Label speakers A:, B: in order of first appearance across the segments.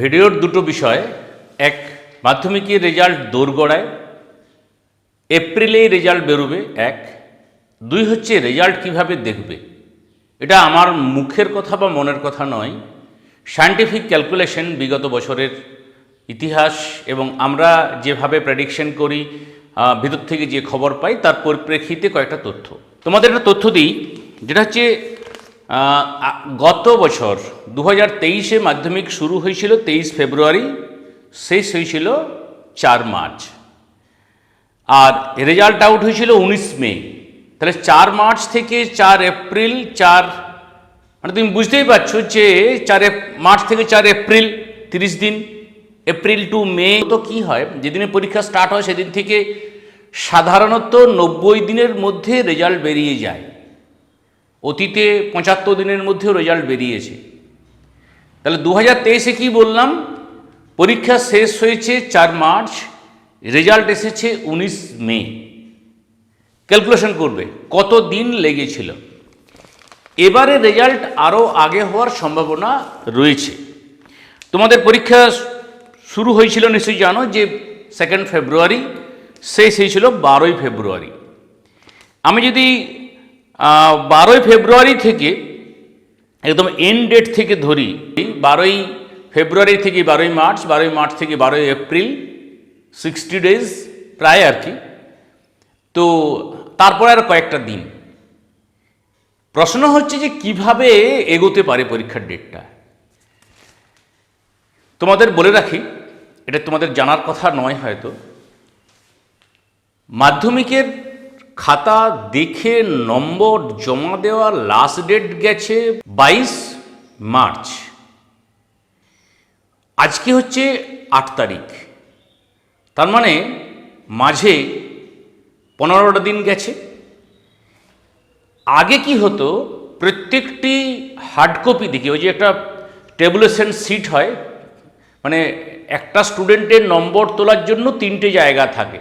A: ভিডিওর দুটো বিষয়। এক মাধ্যমিকের রেজাল্ট দোরগড়ায়, এপ্রিলেই রেজাল্ট বেরোবে, এক। দুই হচ্ছে রেজাল্ট কীভাবে দেখবে। এটা আমার মুখের কথা বা মনের কথা নয়। সায়েন্টিফিক ক্যালকুলেশন বিগত বছরের ইতিহাস এবং আমরা যেভাবে প্রেডিকশন করি ভিতর থেকে যে খবর পাই, তার পরিপ্রেক্ষিতে কয়েকটা তথ্য। তোমাদের একটা তথ্য দিই, যেটা হচ্ছে গত বছর দু হাজার তেইশে মাধ্যমিক শুরু হয়েছিল তেইশ ফেব্রুয়ারি, শেষ হয়েছিল চার মার্চ। আর রেজাল্ট আউট হয়েছিল উনিশ মে। তাহলে চার মার্চ থেকে চার এপ্রিল, চার মানে তুমি বুঝতেই পারছ যে চার মার্চ থেকে চার এপ্রিল, তিরিশ দিন। এপ্রিল টু মে তো কি হয়, যেদিনে পরীক্ষা স্টার্ট হয় সেদিন থেকে সাধারণত নব্বই দিনের মধ্যে রেজাল্ট বেরিয়ে যায়। অতীতে পঁচাত্তর দিনের মধ্যেও রেজাল্ট বেরিয়েছে। তাহলে দু হাজার তেইশে কী বললাম? পরীক্ষা শেষ হয়েছে চার মার্চ রেজাল্ট এসেছে উনিশ মে। ক্যালকুলেশন করবে কত দিন লেগেছিল? এবারে রেজাল্ট আরও আগে হওয়ার সম্ভাবনা রয়েছে। তোমাদের পরীক্ষা শুরু হয়েছিল নিশ্চয়ই জানো যে সেকেন্ড ফেব্রুয়ারি শেষ হয়েছিল বারোই ফেব্রুয়ারি আমি যদি বারোই ফেব্রুয়ারি থেকে, একদম এন্ড ডেট থেকে ধরি, বারোই ফেব্রুয়ারি থেকে বারোই মার্চ বারোই মার্চ থেকে বারোই এপ্রিল সিক্সটি ডেজ প্রায় আর কি। তো তারপরে আর কয়েকটা দিন। প্রশ্ন হচ্ছে যে কীভাবে এগোতে পারে পরীক্ষার ডেটটা তোমাদের বলে রাখি, এটা তোমাদের জানার কথা নয় হয়তো। মাধ্যমিকের খাতা দেখে নম্বর জমা দেওয়া লাস্ট ডেট গেছে বাইশ মার্চ। আজকে হচ্ছে আট তারিখ। তার মানে মাঝে পনেরোটা দিন গেছে। আগে কি হতো, প্রত্যেকটি হার্ড কপি দেখি, ওই যে একটা টেবুলেশন সিট হয় মানে একটা স্টুডেন্টের নম্বর তোলার জন্য তিনটে জায়গা থাকে।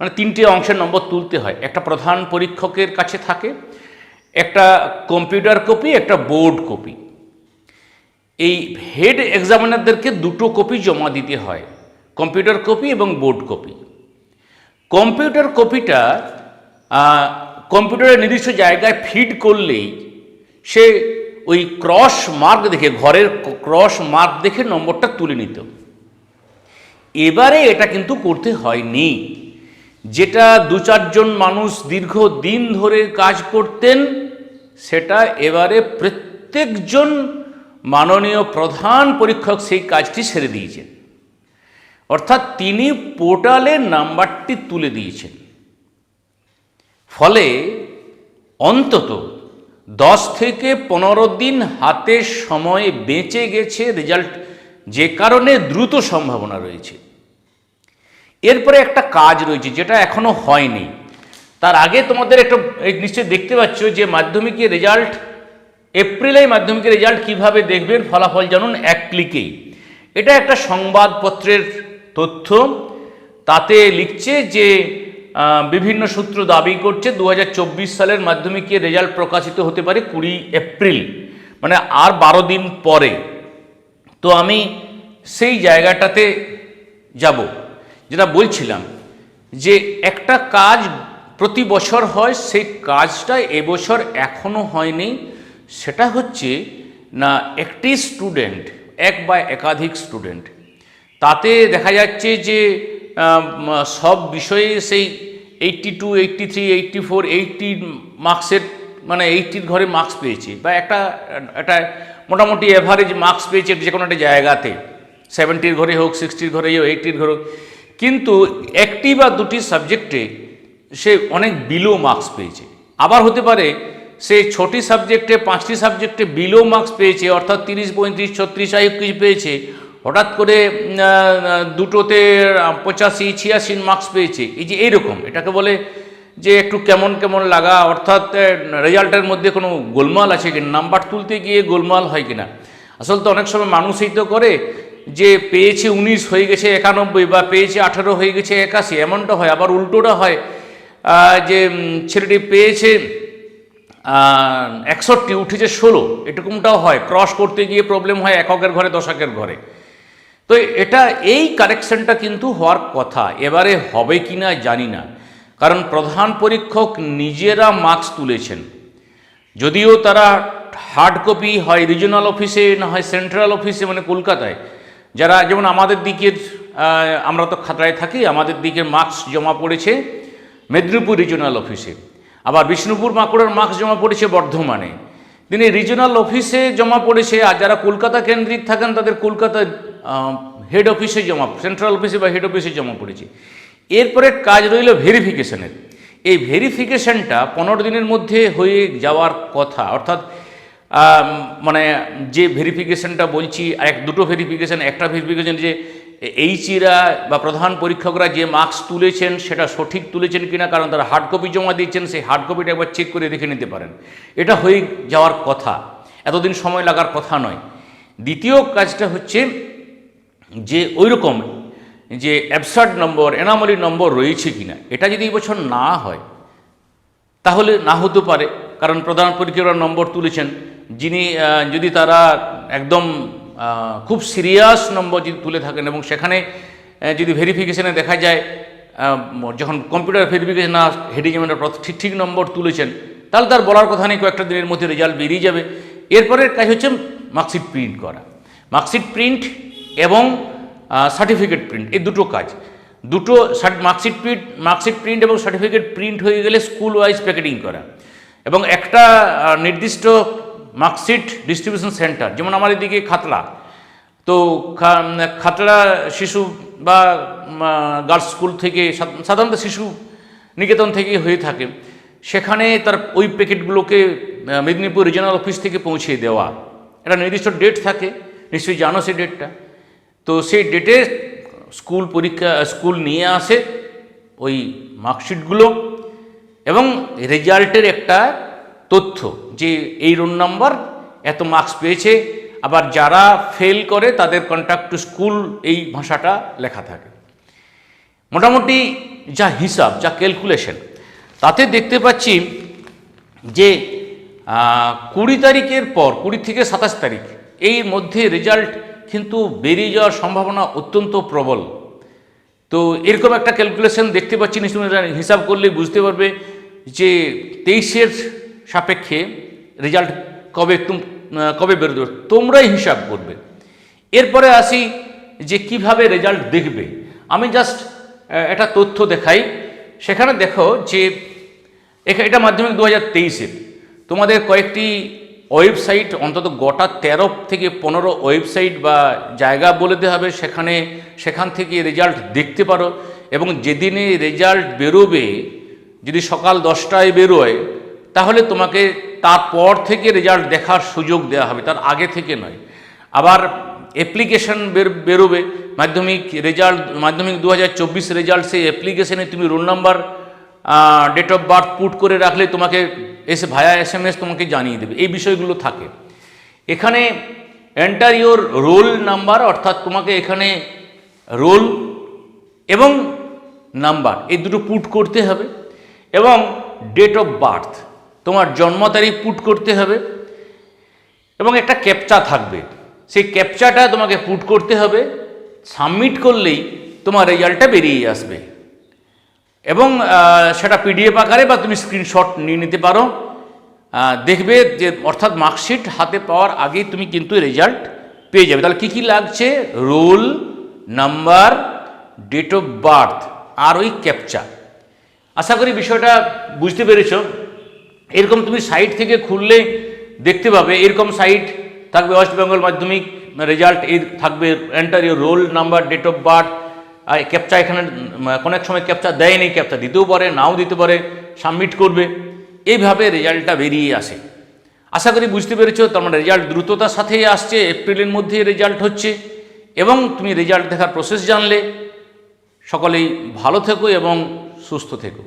A: মানে তিনটে অংশের নম্বর তুলতে হয়। একটা প্রধান পরীক্ষকের কাছে থাকে, একটা কম্পিউটার কপি একটা বোর্ড কপি এই হেড এক্সামিনারদেরকে দুটো কপি জমা দিতে হয় কম্পিউটার কপি এবং বোর্ড কপি কম্পিউটার কপিটা কম্পিউটারের নির্দিষ্ট জায়গায় ফিড করলেই সে ওই ক্রস মার্ক দেখে, ঘরের ক্রস মার্ক দেখে নম্বরটা তুলে নিত। এবারে এটা কিন্তু করতে হয়নি। যেটা দু চারজন মানুষ দীর্ঘ দিন ধরে কাজ করতেন, সেটা এবারে প্রত্যেকজন মাননীয় প্রধান পরীক্ষক সেই কাজটি সেরে দিয়েছেন। অর্থাৎ তিনি পোর্টালে নাম্বারটি তুলে দিয়েছেন। ফলে অন্তত দশ থেকে পনেরো দিন হাতে সময় বেঁচে গেছে, রেজাল্ট যে কারণে দ্রুত সম্ভাবনা রয়েছে। এরপরে একটা কাজ রয়েছে, যেটা এখনও হয়নি। তার আগে তোমাদের একটা নিশ্চয়ই দেখতে পাচ্ছ যে মাধ্যমিকের রেজাল্ট এপ্রিলে মাধ্যমিকের রেজাল্ট কীভাবে দেখবেন, ফলাফল জানুন এক ক্লিকেই এটা একটা সংবাদপত্রের তথ্য। তাতে লিখছে যে বিভিন্ন সূত্র দাবি করছে দু হাজার চব্বিশ সালের মাধ্যমিকের রেজাল্ট প্রকাশিত হতে পারে কুড়ি এপ্রিল মানে আর বারো দিন পরে। তো আমি সেই জায়গাটাতে যাব। যেটা বলছিলাম যে একটা কাজ প্রতি বছর হয়, সেই কাজটা এবছর এখনও হয়নি। সেটা হচ্ছে, না, একটি স্টুডেন্ট, এক বা একাধিক স্টুডেন্ট, তাতে দেখা যাচ্ছে যে সব বিষয়ে সেই eighty two eighty three eighty four eighty মার্কসের মানে এইট্টির ঘরে মার্কস পেয়েছে বা একটা একটা মোটামুটি অ্যাভারেজ মার্কস পেয়েছে যে কোনো একটা জায়গাতে। সেভেন্টির ঘরে হোক সিক্সটির ঘরে হোক এইট্টির ঘরে হোক। কিন্তু একটি বা দুটি সাবজেক্টে সে অনেক বিলো মার্কস পেয়েছে। আবার হতে পারে, সে ছটি সাবজেক্টে, পাঁচটি সাবজেক্টে বিলো মার্কস পেয়েছে, অর্থাৎ তিরিশ, পঁয়ত্রিশ, ছত্রিশ আয়ু কিছু পেয়েছে। হঠাৎ করে দুটোতে পঁচাশি, ছিয়াশি মার্কস পেয়েছে। এই যে এইরকম এটাকে বলে যে একটু কেমন কেমন লাগা, অর্থাৎ রেজাল্টের মধ্যে কোনো গোলমাল আছে কিনা, নাম্বার তুলতে গিয়ে গোলমাল হয় কিনা। আসলে তো অনেক সময় মানুষই তো করে যে পেয়েছে উনিশ হয়ে গেছে একানব্বই বা পেয়েছে আঠেরো হয়ে গেছে একাশি, এমনটা হয়। আবার উল্টোটা হয় যে ছেলেটি পেয়েছে একষট্টি, উঠেছে ষোলো, এরকমটাও হয়। ক্রস করতে গিয়ে প্রবলেম হয় এককের ঘরে, দশকের ঘরে। তো এটা, এই কারেকশনটা কিন্তু হওয়ার কথা। এবারে হবে কি না জানি না। কারণ প্রধান পরীক্ষক নিজেরা মার্কস তুলেছেন। যদিও তারা হার্ড কপি হয় রিজনাল অফিসে না হয় সেন্ট্রাল অফিসে মানে কলকাতায় যারা যেমন আমাদের দিকের আমরা তো খাতড়ায় থাকি, আমাদের দিকের মার্কস জমা পড়েছে মেদিনীপুর রিজনাল অফিসে আবার বিষ্ণুপুর বাঁকুড়ার মার্কস জমা পড়েছে বর্ধমানে। তিনি রিজনাল অফিসে জমা পড়েছে, আর যারা কলকাতা কেন্দ্রিক থাকেন, তাদের কলকাতা হেড অফিসে জমা সেন্ট্রাল অফিসে বা হেড অফিসে জমা পড়েছে। এরপরে কাজ রইল ভেরিফিকেশনের এই ভেরিফিকেশনটা পনেরো দিনের মধ্যে হয়ে যাওয়ার কথা, অর্থাৎ মানে যে ভেরিফিকেশনটা বলছি, এক, দুটো ভেরিফিকেশন একটা ভেরিফিকেশন যে এইচিরা বা প্রধান পরীক্ষকরা যে মার্কস তুলেছেন, সেটা সঠিক তুলেছেন কিনা, কারণ তারা হার্ড কপি জমা দিয়েছেন, সেই হার্ড কপিটা একবার চেক করে দেখে নিতে পারেন। এটা হয়ে যাওয়ার কথা, এতদিন সময় লাগার কথা নয়। দ্বিতীয় কাজটা হচ্ছে যে ওই রকম যে অ্যাবসার্ড নম্বর এনামলি নম্বর রয়েছে কিনা, এটা যদি এই বছর না হয়, তাহলে না হতে পারে, কারণ প্রধান পরীক্ষকরা নম্বর তুলেছেন। যিনি যদি তারা একদম খুব সিরিয়াস নম্বর যদি তুলে থাকেন এবং সেখানে যদি ভেরিফিকেশানে দেখা যায় যখন কম্পিউটার ভেরিফিকেশন না হেডি ঠিক ঠিক নম্বর তুলেছেন, তাহলে তার বলার কথা নেই, কয়েকটা দিনের মধ্যে রেজাল্ট বেরিয়ে যাবে। এরপরের কাজ হচ্ছে মার্কশিট প্রিন্ট করা। মার্কশিট প্রিন্ট এবং সার্টিফিকেট প্রিন্ট এই দুটো কাজ। দুটো মার্কশিট প্রিন্ট মার্কশিট প্রিন্ট এবং সার্টিফিকেট প্রিন্ট হয়ে গেলে স্কুল ওয়াইজ প্যাকেটিং করা। এবং একটা নির্দিষ্ট মার্কশিট ডিস্ট্রিবিউশন সেন্টার, যেমন আমার এদিকে খাতলা। তো খা- খাতড়া শিশু বা গার্লস স্কুল থেকে সাধারণত শিশু নিকেতন থেকে হয়ে থাকে। সেখানে তার ওই প্যাকেটগুলোকে মেদিনীপুর রিজনাল অফিস থেকে পৌঁছে দেওয়া। একটা নির্দিষ্ট ডেট থাকে, নিশ্চয়ই জানো সেই ডেটটা তো সেই ডেটে স্কুল পরীক্ষা স্কুল নিয়ে আসে ওই মার্কশিটগুলো এবং রেজাল্টের একটা তথ্য যে এই রোল নাম্বার এত মার্কস পেয়েছে, আবার যারা ফেল করে তাদের কন্ট্যাক্ট টু স্কুল এই ভাষাটা লেখা থাকে। মোটামুটি যা হিসাব, যা ক্যালকুলেশন তাতে দেখতে পাচ্ছি যে কুড়ি তারিখের পর, কুড়ি থেকে সাতাশ তারিখ এই মধ্যে রেজাল্ট কিন্তু বেরিয়ে যাওয়ার সম্ভাবনা অত্যন্ত প্রবল। তো এরকম একটা ক্যালকুলেশন দেখতে পাচ্ছি হিসাব করলে বুঝতে পারবে যে তেইশের সাপেক্ষে রেজাল্ট কবে তুম কবে বেরোবে? তোমরাই হিসাব করবে। এরপরে আসি যে কীভাবে রেজাল্ট দেখবে। আমি জাস্ট একটা তথ্য দেখাই। সেখানে দেখো যে এটা মাধ্যমিক দু হাজার তেইশের তোমাদের কয়েকটি ওয়েবসাইট, অন্তত গোটা তেরো থেকে পনেরো ওয়েবসাইট বা জায়গা বলে দেওয়া হবে। সেখানে, সেখান থেকে রেজাল্ট দেখতে পারো। এবং যেদিনে রেজাল্ট বেরোবে, যদি সকাল দশটায় বেরোয় তাহলে তোমাকে তারপর থেকে রেজাল্ট দেখার সুযোগ দেওয়া হবে, তার আগে থেকে নয়। আবার অ্যাপ্লিকেশন বের, বেরোবে, মাধ্যমিক রেজাল্ট মাধ্যমিক দু হাজার চব্বিশ রেজাল্ট সেই অ্যাপ্লিকেশনে তুমি roll number date of birth put করে রাখলে তোমাকে এসে ভায়া এস এম এস তোমাকে জানিয়ে দেবে। এই বিষয়গুলো থাকে। এখানে এন্টার ইওর রোল নাম্বার অর্থাৎ তোমাকে এখানে রোল এবং নাম্বার এই দুটো পুট করতে হবে এবং ডেট অফ বার্থ তোমার জন্ম তারিখ পুট করতে হবে এবং একটা ক্যাপচা থাকবে। সেই ক্যাপচাটা তোমাকে পুট করতে হবে, সাবমিট করলেই তোমার রেজাল্টটা বেরিয়ে আসবে। এবং সেটা পিডিএফ আকারে বা তুমি স্ক্রিনশট নিয়ে নিতে পারো। দেখবে যে অর্থাৎ মার্কশিট হাতে পাওয়ার আগেই তুমি কিন্তু রেজাল্ট পেয়ে যাবে। তাহলে কী কী লাগছে? Roll, number, date of birth আর ওই ক্যাপচা। আশা করি বিষয়টা বুঝতে পেরেছ। এরকম তুমি সাইট থেকে খুললে দেখতে পাবে, এরকম সাইট থাকবে ওয়েস্ট বেঙ্গল মাধ্যমিক রেজাল্ট এই থাকবে enter your roll number date of birth R captcha এখানে অনেক সময় ক্যাপচা দেয়নি ক্যাপচা দিতেও পারে, নাও দিতে পারে সাবমিট করবে। এইভাবে রেজাল্টটা বেরিয়ে আসে। আশা করি বুঝতে পেরেছ তার মানে রেজাল্ট দ্রুততার সাথেই আসছে এপ্রিলের মধ্যেই রেজাল্ট হচ্ছে, এবং তুমি রেজাল্ট দেখার প্রসেস জানলে। সকলেই ভালো থেকো এবং সুস্থ থেকো।